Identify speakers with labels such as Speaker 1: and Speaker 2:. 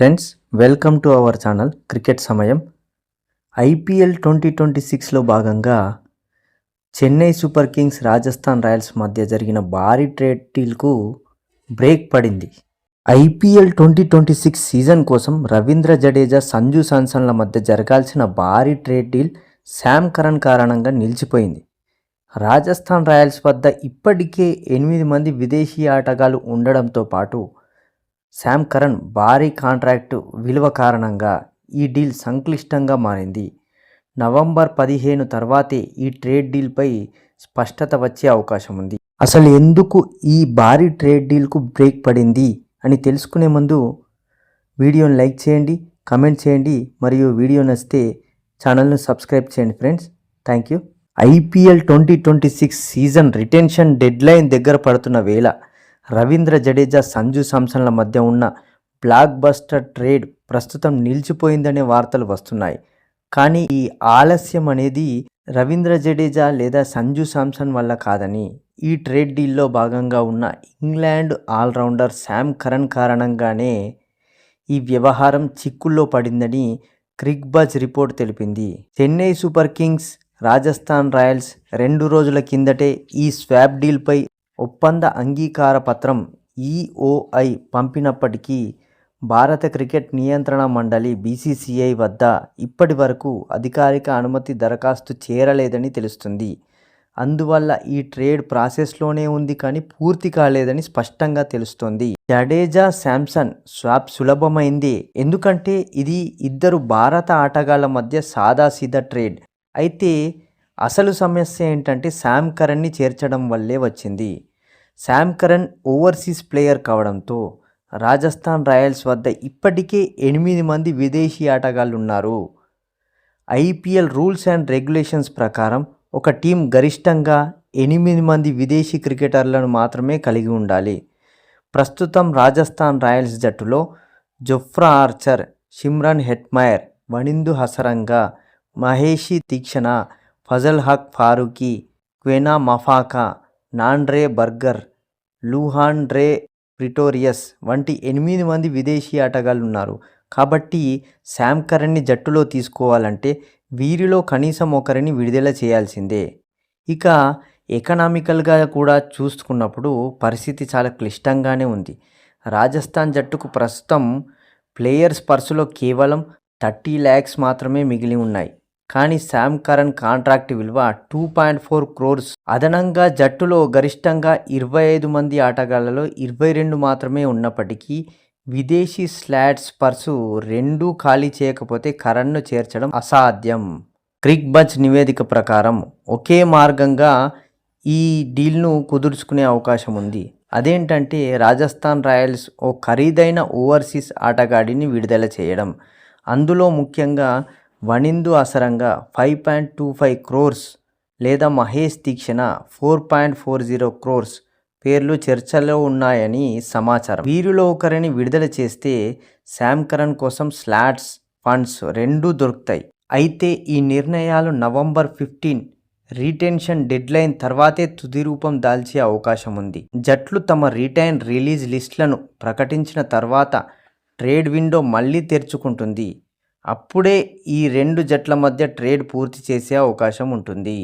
Speaker 1: Friends welcome to our channel cricket సమయం IPL twenty twenty సిక్స్లో భాగంగా Chennai Super Kings Rajasthan Royals మధ్య జరిగిన భారీ ట్రేడ్ డీల్కు బ్రేక్ పడింది. IPL twenty twenty six season కోసం రవీంద్ర జడేజా సంజు శాంసన్ల మధ్య జరగాల్సిన భారీ ట్రేడ్ డీల్ శామ్ కరణ్ కారణంగా నిలిచిపోయింది. రాజస్థాన్ రాయల్స్ వద్ద ఇప్పటికే ఎనిమిది మంది విదేశీ ఆటగాళ్ళు ఉండడంతో పాటు శామ్ కరణ్ భారీ కాంట్రాక్టు విలువ కారణంగా ఈ డీల్ సంక్లిష్టంగా మారింది. నవంబర్ పదిహేను తర్వాతే ఈ ట్రేడ్ డీల్పై స్పష్టత వచ్చే అవకాశం ఉంది. అసలు ఎందుకు ఈ భారీ ట్రేడ్ డీల్కు బ్రేక్ పడింది అని తెలుసుకునే ముందు వీడియోని లైక్ చేయండి కమెంట్ చేయండి మరియు వీడియో నచ్చితే ఛానల్ను సబ్స్క్రైబ్ చేయండి friends. Thank you. IPL twenty twenty six season retention deadline దగ్గర పడుతున్న వేళ రవీంద్ర జడేజా సంజు సామ్సన్ల మధ్య ఉన్న బ్లాక్ బస్టర్ ట్రేడ్ ప్రస్తుతం నిలిచిపోయిందనే వార్తలు వస్తున్నాయి. కానీ ఈ ఆలస్యం అనేది రవీంద్ర జడేజా లేదా సంజు సామ్సన్ వల్ల కాదని ఈ ట్రేడ్ డీల్లో భాగంగా ఉన్న ఇంగ్లాండ్ ఆల్రౌండర్ శామ్ కరణ్ కారణంగానే ఈ వ్యవహారం చిక్కుల్లో పడిందని క్రిక్ బజ్ రిపోర్ట్ తెలిపింది. Chennai Super Kings Rajasthan Royals రెండు రోజుల కిందటే ఈ స్వాప్ డీల్పై ఒప్పంద అంగీకార పత్రం ఈఓఐ పంపినప్పటికీ భారత క్రికెట్ నియంత్రణ మండలి బీసీసీఐ వద్ద ఇప్పటి వరకు అధికారిక అనుమతి దరఖాస్తు చేరలేదని తెలుస్తుంది. అందువల్ల ఈ ట్రేడ్ ప్రాసెస్లోనే ఉంది కానీ పూర్తి కాలేదని స్పష్టంగా తెలుస్తోంది. జడేజా శాంసన్ స్వాప్ సులభమైంది. ఎందుకంటే ఇది ఇద్దరు భారత ఆటగాళ్ళ మధ్య సాదాసీదా ట్రేడ్. అయితే అసలు సమస్య ఏంటంటే శామ్ కరణ్ని చేర్చడం వల్లే వచ్చింది. శామ్ కరణ్ ఓవర్సీస్ ప్లేయర్ కావడంతో రాజస్థాన్ రాయల్స్ వద్ద ఇప్పటికే ఎనిమిది మంది విదేశీ ఆటగాళ్ళు ఉన్నారు ఐపీఎల్ రూల్స్ అండ్ రెగ్యులేషన్స్ ప్రకారం ఒక టీం గరిష్టంగా ఎనిమిది మంది విదేశీ క్రికెటర్లను మాత్రమే కలిగి ఉండాలి. ప్రస్తుతం రాజస్థాన్ రాయల్స్ జట్టులో Jofra Archer Shimron Hetmyer Wanindu Hasaranga Maheesh Theekshana Fazal Haq Farooqi Kwena Maphaka Nandre Burger Lhuandre Pretorius వంటి ఎనిమిది మంది విదేశీ ఆటగాళ్ళు ఉన్నారు కాబట్టి శామ్ కరణ్ని జట్టులో తీసుకోవాలంటే వీరిలో కనీసం ఒకరిని విడుదల చేయాల్సిందే. ఇక ఎకనామికల్గా కూడా చూసుకున్నప్పుడు పరిస్థితి చాలా క్లిష్టంగానే ఉంది. రాజస్థాన్ జట్టుకు ప్రస్తుతం ప్లేయర్స్ పర్సులో కేవలం థర్టీ ల్యాక్స్ మాత్రమే మిగిలి ఉన్నాయి. కానీ శామ్ కరణ్ కాంట్రాక్ట్ విలువ టూ పాయింట్ ఫోర్ క్రోర్స్ అదనంగా జట్టులో గరిష్టంగా ఇరవై ఐదు మంది ఆటగాళ్ళలో ఇరవై రెండు మాత్రమే ఉన్నప్పటికీ విదేశీ స్లాట్స్ పర్సు రెండూ ఖాళీ చేయకపోతే కరణ్ను చేర్చడం అసాధ్యం. క్రిక్ బజ్ నివేదిక ప్రకారం ఒకే మార్గంగా ఈ డీల్ను కుదుర్చుకునే అవకాశం ఉంది. అదేంటంటే రాజస్థాన్ రాయల్స్ ఓ ఖరీదైన ఓవర్సీస్ ఆటగాడిని విడుదల చేయడం. అందులో ముఖ్యంగా Wanindu Hasaranga five point two five crores లేదా Mahesh Theekshana four point four zero crores పేర్లు చర్చలో ఉన్నాయని సమాచారం. వీరిలో ఒకరిని విడుదల చేస్తే శామ్ కరణ్ కోసం స్లాట్స్ ఫండ్స్ రెండూ దొరుకుతాయి. అయితే ఈ నిర్ణయాలు నవంబర్ ఫిఫ్టీన్ రీటెన్షన్ డెడ్లైన్ తర్వాతే తుది రూపం దాల్చే అవకాశం ఉంది. జట్లు తమ రిటైన్ రిలీజ్ లిస్టులను ప్రకటించిన తర్వాత ట్రేడ్ విండో మళ్ళీ తెరుచుకుంటుంది. అప్పుడే ఈ రెండు జట్ల మధ్య ట్రేడ్ పూర్తి చేసే అవకాశం ఉంటుంది.